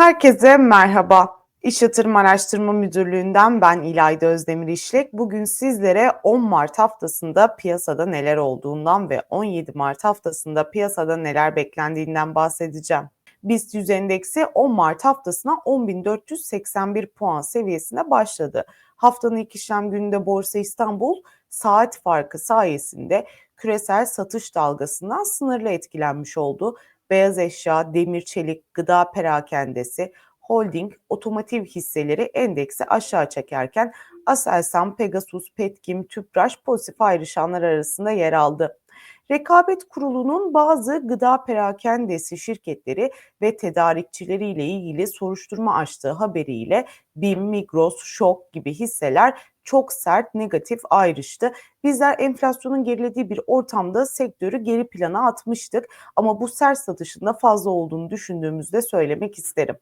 Herkese merhaba. İş Yatırım Araştırma Müdürlüğü'nden ben İlayda Özdemir İşlek. Bugün sizlere 10 Mart haftasında piyasada neler olduğundan ve 17 Mart haftasında piyasada neler beklendiğinden bahsedeceğim. BIST 100 endeksi 10 Mart haftasına 10.481 puan seviyesine başladı. Haftanın ilk işlem gününde Borsa İstanbul saat farkı sayesinde küresel satış dalgasından sınırlı etkilenmiş oldu beyaz eşya, demir çelik, gıda perakendesi, holding, otomotiv hisseleri endeksi aşağı çekerken Aselsan, Pegasus, Petkim, Tüpraş pozitif ayrışanlar arasında yer aldı. Rekabet Kurulu'nun bazı gıda perakendesi şirketleri ve tedarikçileriyle ilgili soruşturma açtığı haberiyle BİM, Migros, Şok gibi hisseler çok sert negatif ayrıştı. Bizler enflasyonun gerilediği bir ortamda sektörü geri plana atmıştık ama bu sert satışında fazla olduğunu düşündüğümüzde söylemek isterim.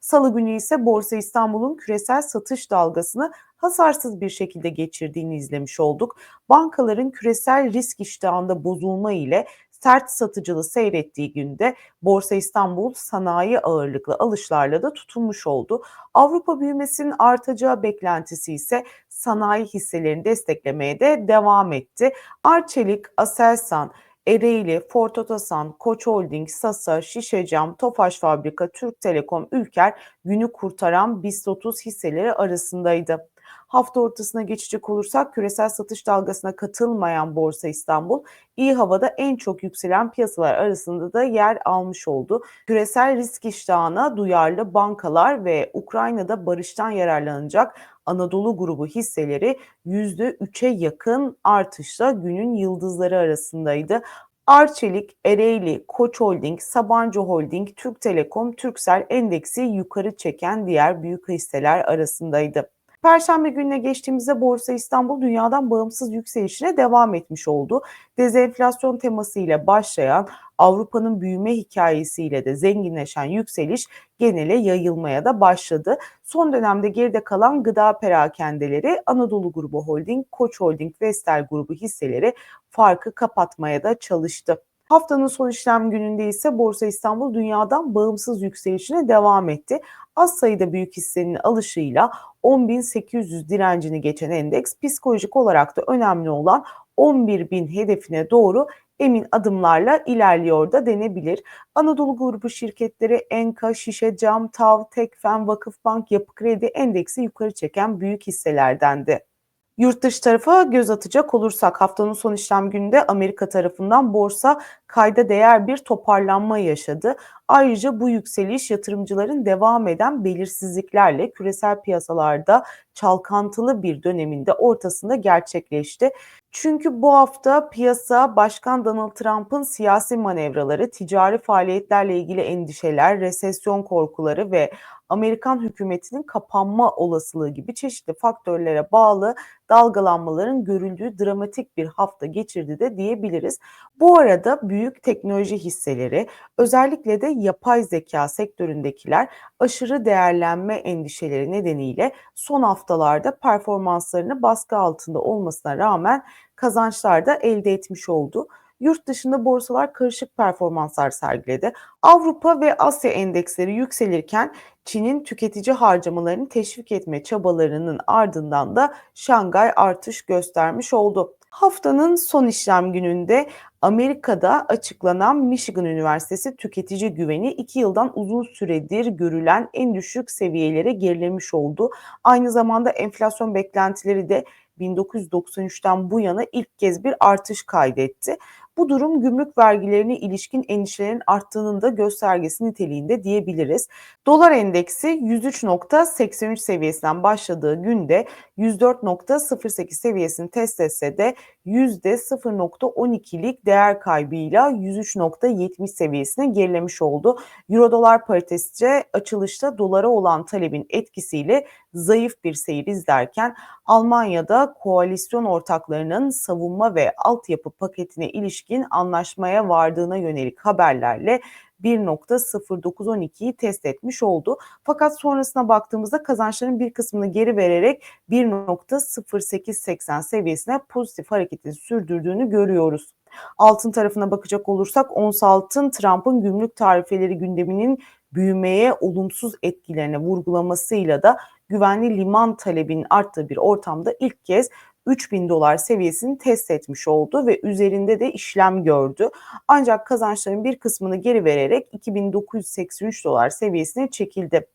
Salı günü ise Borsa İstanbul'un küresel satış dalgasını hasarsız bir şekilde geçirdiğini izlemiş olduk. Bankaların küresel risk iştahında bozulma ile sert satıcılı seyrettiği günde Borsa İstanbul sanayi ağırlıklı alışlarla da tutunmuş oldu. Avrupa büyümesinin artacağı beklentisi ise sanayi hisselerini desteklemeye de devam etti. Arçelik, Aselsan, Ereğli, Ford Otosan, Koç Holding, Sasa, Şişecam, Tofaş Fabrika, Türk Telekom, Ülker günü kurtaran BIST 30 hisseleri arasındaydı. Hafta ortasına geçecek olursak küresel satış dalgasına katılmayan Borsa İstanbul iyi havada en çok yükselen piyasalar arasında da yer almış oldu. Küresel risk iştahına duyarlı bankalar ve Ukrayna'da barıştan yararlanacak Anadolu grubu hisseleri %3'e yakın artışla günün yıldızları arasındaydı. Arçelik, Ereğli, Koç Holding, Sabancı Holding, Türk Telekom, Türksel endeksi yukarı çeken diğer büyük hisseler arasındaydı. Perşembe gününe geçtiğimizde Borsa İstanbul dünyadan bağımsız yükselişine devam etmiş oldu. Dezenflasyon temasıyla başlayan Avrupa'nın büyüme hikayesiyle de zenginleşen yükseliş genele yayılmaya da başladı. Son dönemde geride kalan gıda perakendeleri Anadolu Grubu Holding, Koç Holding, Vestel Grubu hisseleri farkı kapatmaya da çalıştı. Haftanın son işlem gününde ise Borsa İstanbul dünyadan bağımsız yükselişine devam etti. Az sayıda büyük hissenin alışıyla 10.800 direncini geçen endeks psikolojik olarak da önemli olan 11.000 hedefine doğru emin adımlarla ilerliyor da denebilir. Anadolu grubu şirketleri Enka, Şişe, Cam, Tav, Tekfen, Vakıfbank, Yapı Kredi endeksi yukarı çeken büyük hisselerdendi. Yurt dışı tarafa göz atacak olursak haftanın son işlem gününde Amerika tarafından borsa kayda değer bir toparlanma yaşadı. Ayrıca bu yükseliş yatırımcıların devam eden belirsizliklerle küresel piyasalarda çalkantılı bir döneminde ortasında gerçekleşti. Çünkü bu hafta piyasa Başkan Donald Trump'ın siyasi manevraları, ticari faaliyetlerle ilgili endişeler, resesyon korkuları ve Amerikan hükümetinin kapanma olasılığı gibi çeşitli faktörlere bağlı dalgalanmaların görüldüğü dramatik bir hafta geçirdi de diyebiliriz. Bu arada büyük teknoloji hisseleri özellikle de yapay zeka sektöründekiler aşırı değerlenme endişeleri nedeniyle son haftalarda performanslarını baskı altında olmasına rağmen kazançlar da elde etmiş oldu. Yurt dışında borsalar karışık performanslar sergiledi. Avrupa ve Asya endeksleri yükselirken Çin'in tüketici harcamalarını teşvik etme çabalarının ardından da Şangay artış göstermiş oldu. Haftanın son işlem gününde Amerika'da açıklanan Michigan Üniversitesi tüketici güveni 2 yıldan uzun süredir görülen en düşük seviyelere gerilemiş oldu. Aynı zamanda enflasyon beklentileri de 1993'ten bu yana ilk kez bir artış kaydetti. Bu durum gümrük vergilerine ilişkin endişelerin arttığının da göstergesi niteliğinde diyebiliriz. Dolar endeksi 103.83 seviyesinden başladığı günde 104.08 seviyesini test etse de %0.12'lik değer kaybıyla 103.70 seviyesine gerilemiş oldu. Euro dolar paritesi açılışta dolara olan talebin etkisiyle zayıf bir seyir izlerken Almanya'da koalisyon ortaklarının savunma ve altyapı paketine ilişkin anlaşmaya vardığına yönelik haberlerle 1.0912'yi test etmiş oldu. Fakat sonrasına baktığımızda kazançların bir kısmını geri vererek 1.0880 seviyesine pozitif hareketi sürdürdüğünü görüyoruz. Altın tarafına bakacak olursak ons altın Trump'ın gümrük tarifeleri gündeminin büyümeye olumsuz etkilerine vurgulamasıyla da güvenli liman talebinin arttığı bir ortamda ilk kez 3000 dolar seviyesini test etmiş oldu ve üzerinde de işlem gördü. Ancak kazançların bir kısmını geri vererek 2983 dolar seviyesine çekildi.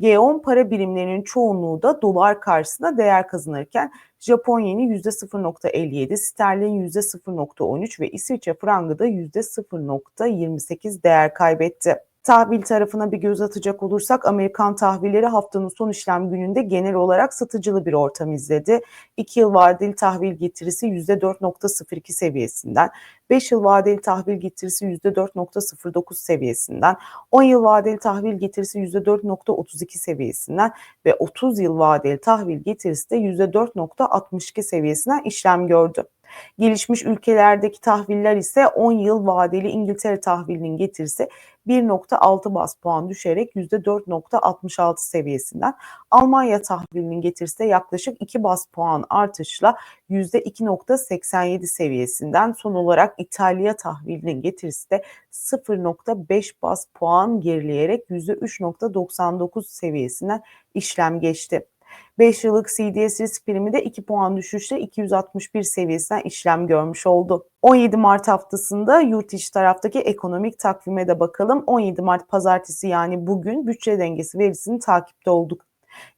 G10 para birimlerinin çoğunluğu da dolar karşısında değer kazanırken Japon yeni %0.57, sterlin %0.13 ve İsviçre frangı da %0.28 değer kaybetti. Tahvil tarafına bir göz atacak olursak Amerikan tahvilleri haftanın son işlem gününde genel olarak satıcılı bir ortam izledi. 2 yıl vadeli tahvil getirisi %4.02 seviyesinden, 5 yıl vadeli tahvil getirisi %4.09 seviyesinden, 10 yıl vadeli tahvil getirisi %4.32 seviyesinden ve 30 yıl vadeli tahvil getirisi de %4.62 seviyesinden işlem gördü. Gelişmiş ülkelerdeki tahviller ise 10 yıl vadeli İngiltere tahvilinin getirisi 1.6 bas puan düşerek %4.66 seviyesinden, Almanya tahvilinin getirisi de yaklaşık 2 bas puan artışla %2.87 seviyesinden, son olarak İtalya tahvilinin getirisi de 0.5 bas puan gerileyerek %3.99 seviyesinden işlem geçti. 5 yıllık CDS risk primi de 2 puan düşüşle 261 seviyesinden işlem görmüş oldu. 17 Mart haftasında yurt içi taraftaki ekonomik takvime de bakalım. 17 Mart pazartesi yani bugün bütçe dengesi verisini takipte olduk.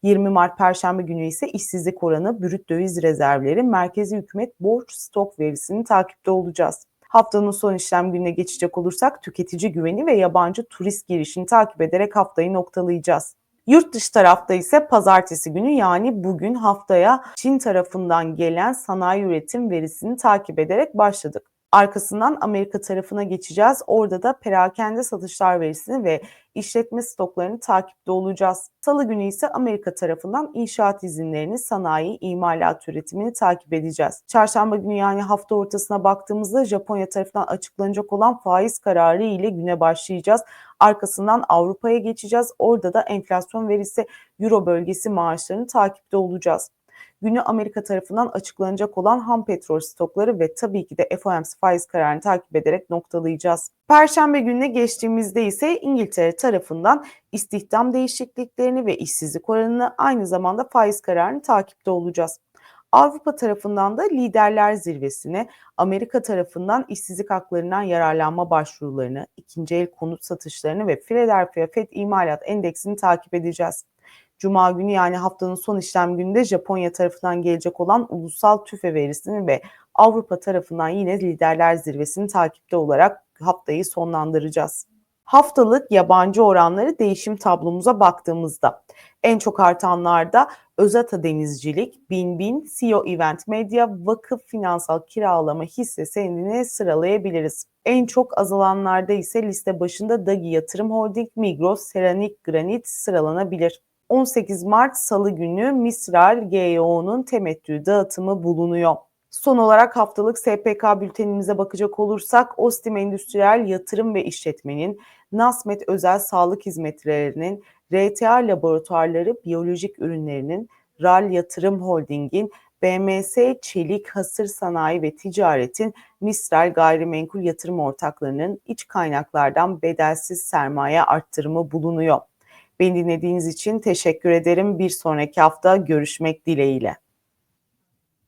20 Mart Perşembe günü ise işsizlik oranı, brüt döviz rezervleri, merkezi hükümet borç stok verisini takipte olacağız. Haftanın son işlem gününe geçecek olursak tüketici güveni ve yabancı turist girişini takip ederek haftayı noktalayacağız. Yurt dışı tarafta ise pazartesi günü yani bugün haftaya Çin tarafından gelen sanayi üretim verisini takip ederek başladık. Arkasından Amerika tarafına geçeceğiz. Orada da perakende satışlar verisini ve işletme stoklarını takipte olacağız. Salı günü ise Amerika tarafından inşaat izinlerini, sanayi, imalat üretimini takip edeceğiz. Çarşamba günü yani hafta ortasına baktığımızda Japonya tarafından açıklanacak olan faiz kararı ile güne başlayacağız. Arkasından Avrupa'ya geçeceğiz. Orada da enflasyon verisi, Euro bölgesi maaşlarını takipte olacağız günü Amerika tarafından açıklanacak olan ham petrol stokları ve tabii ki de FOMC faiz kararını takip ederek noktalayacağız. Perşembe gününe geçtiğimizde ise İngiltere tarafından istihdam değişikliklerini ve işsizlik oranını aynı zamanda faiz kararını takipte olacağız. Avrupa tarafından da liderler zirvesine, Amerika tarafından işsizlik haklarından yararlanma başvurularını, ikinci el konut satışlarını ve Philadelphia Fed imalat endeksini takip edeceğiz. Cuma günü yani haftanın son işlem gününde Japonya tarafından gelecek olan ulusal tüfe verisini ve Avrupa tarafından yine liderler zirvesini takipte olarak haftayı sonlandıracağız. Haftalık yabancı oranları değişim tablomuza baktığımızda en çok artanlarda Özata Denizcilik, Binbin, CEO Event Media, Vakıf Finansal Kiralama hisse senedini sıralayabiliriz. En çok azalanlarda ise liste başında Dagi Yatırım Holding, Migros, Seranik Granit sıralanabilir. 18 Mart Salı günü Misral GEO'nun temettü dağıtımı bulunuyor. Son olarak haftalık SPK bültenimize bakacak olursak Ostim Endüstriyel Yatırım ve İşletmenin, Nasmet Özel Sağlık Hizmetlerinin, RTA Laboratuvarları Biyolojik Ürünlerinin, RAL Yatırım Holding'in, BMS Çelik Hasır Sanayi ve Ticaret'in Misral Gayrimenkul Yatırım Ortaklarının iç kaynaklardan bedelsiz sermaye arttırımı bulunuyor. Beni dinlediğiniz için teşekkür ederim. Bir sonraki hafta görüşmek dileğiyle.